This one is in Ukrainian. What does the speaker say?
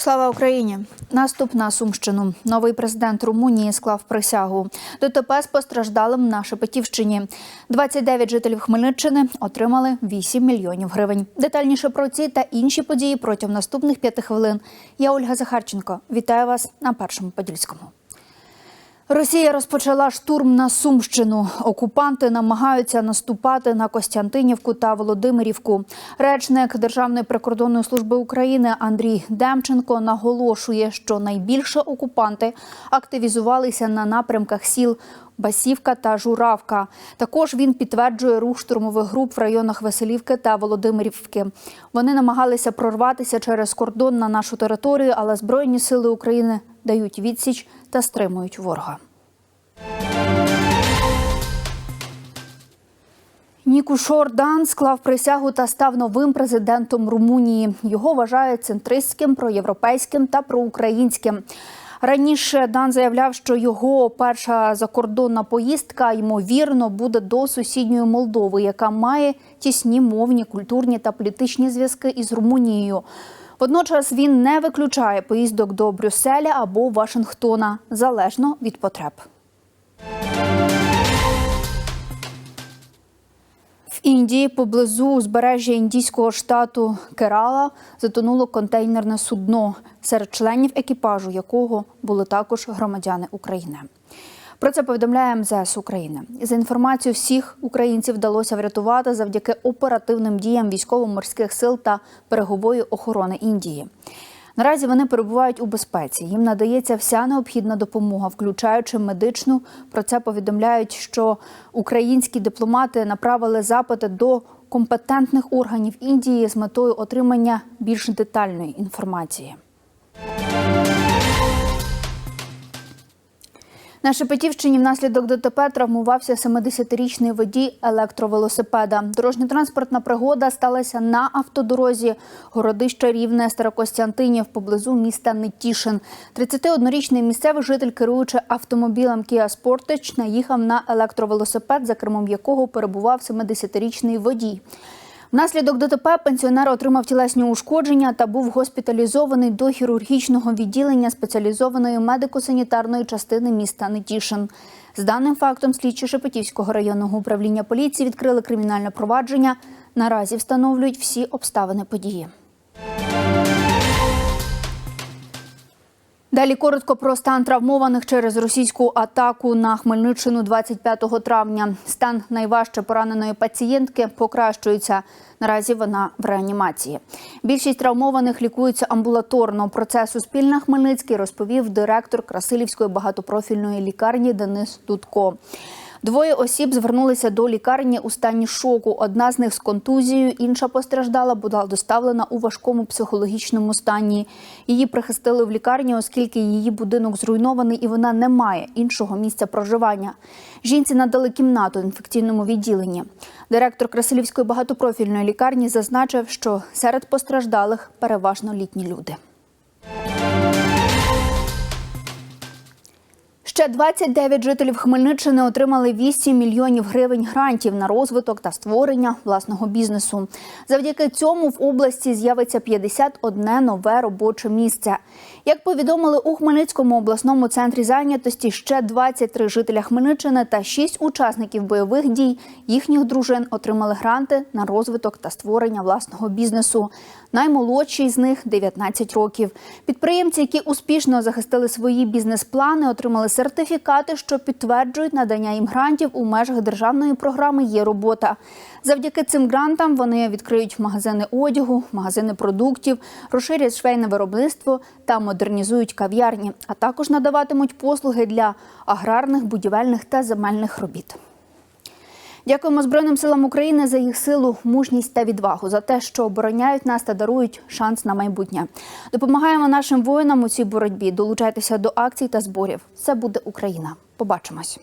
Слава Україні! Наступ на Сумщину. Новий президент Румунії склав присягу. ДТП з постраждалим на Шепетівщині. 29 жителів Хмельниччини отримали 8 мільйонів гривень. Детальніше про ці та інші події протягом наступних п'яти хвилин. Я Ольга Захарченко. Вітаю вас на першому подільському. Росія розпочала штурм на Сумщину. Окупанти намагаються наступати на Костянтинівку та Володимирівку. Речник Державної прикордонної служби України Андрій Демченко наголошує, що найбільше окупанти активізувалися на напрямках сіл Басівка та Журавка. Також він підтверджує рух штурмових груп в районах Веселівки та Володимирівки. Вони намагалися прорватися через кордон на нашу територію, але Збройні сили України дають відсіч та стримують ворога. Нікушор Дан склав присягу та став новим президентом Румунії. Його вважають центристським, проєвропейським та проукраїнським. Раніше Дан заявляв, що його перша закордонна поїздка ймовірно буде до сусідньої Молдови, яка має тісні мовні, культурні та політичні зв'язки із Румунією. Водночас він не виключає поїздок до Брюсселя або Вашингтона залежно від потреб. В Індії поблизу узбережжя індійського штату Керала затонуло контейнерне судно, серед членів екіпажу якого були також громадяни України. Про це повідомляє МЗС України. За інформацією всіх українців вдалося врятувати завдяки оперативним діям військово-морських сил та берегової охорони Індії. Наразі вони перебувають у безпеці. Їм надається вся необхідна допомога, включаючи медичну. Про це повідомляють, що українські дипломати направили запити до компетентних органів Індії з метою отримання більш детальної інформації. На Шепетівщині внаслідок ДТП травмувався 70-річний водій електровелосипеда. Дорожньо-транспортна пригода сталася на автодорозі Городище Рівне Старокостянтинів поблизу міста Нетішин. 31-річний місцевий житель, керуючи автомобілем Kia Sportage, наїхав на електровелосипед, за кермом якого перебував 70-річний водій. Внаслідок ДТП пенсіонер отримав тілесні ушкодження та був госпіталізований до хірургічного відділення спеціалізованої медико-санітарної частини міста Нетішин. З даним фактом слідчі Шепетівського районного управління поліції відкрили кримінальне провадження. Наразі встановлюють всі обставини події. Далі коротко про стан травмованих через російську атаку на Хмельниччину 25 травня. Стан найважче пораненої пацієнтки покращується. Наразі вона в реанімації. Більшість травмованих лікуються амбулаторно. Про це Суспільна Хмельницький розповів директор Красилівської багатопрофільної лікарні Денис Дудко. Двоє осіб звернулися до лікарні у стані шоку. Одна з них з контузією, інша постраждала, була доставлена у важкому психологічному стані. Її прихистили в лікарні, оскільки її будинок зруйнований і вона не має іншого місця проживання. Жінці надали кімнату в інфекційному відділенні. Директор Красилівської багатопрофільної лікарні зазначив, що серед постраждалих переважно літні люди. Ще 29 жителів Хмельниччини отримали 8 мільйонів гривень грантів на розвиток та створення власного бізнесу. Завдяки цьому в області з'явиться 51 нове робоче місце. Як повідомили у Хмельницькому обласному центрі зайнятості, ще 23 жителя Хмельниччини та 6 учасників бойових дій їхніх дружин отримали гранти на розвиток та створення власного бізнесу. Наймолодший з них 19 років. Підприємці, які успішно захистили свої бізнес-плани, отримали сертифікати, що підтверджують надання їм грантів у межах державної програми Є робота. Завдяки цим грантам вони відкриють магазини одягу, магазини продуктів, розширять швейне виробництво та модернізують кав'ярні, а також надаватимуть послуги для аграрних, будівельних та земельних робіт. Дякуємо Збройним силам України за їх силу, мужність та відвагу, за те, що обороняють нас та дарують шанс на майбутнє. Допомагаємо нашим воїнам у цій боротьбі. Долучайтеся до акцій та зборів. Це буде Україна. Побачимось.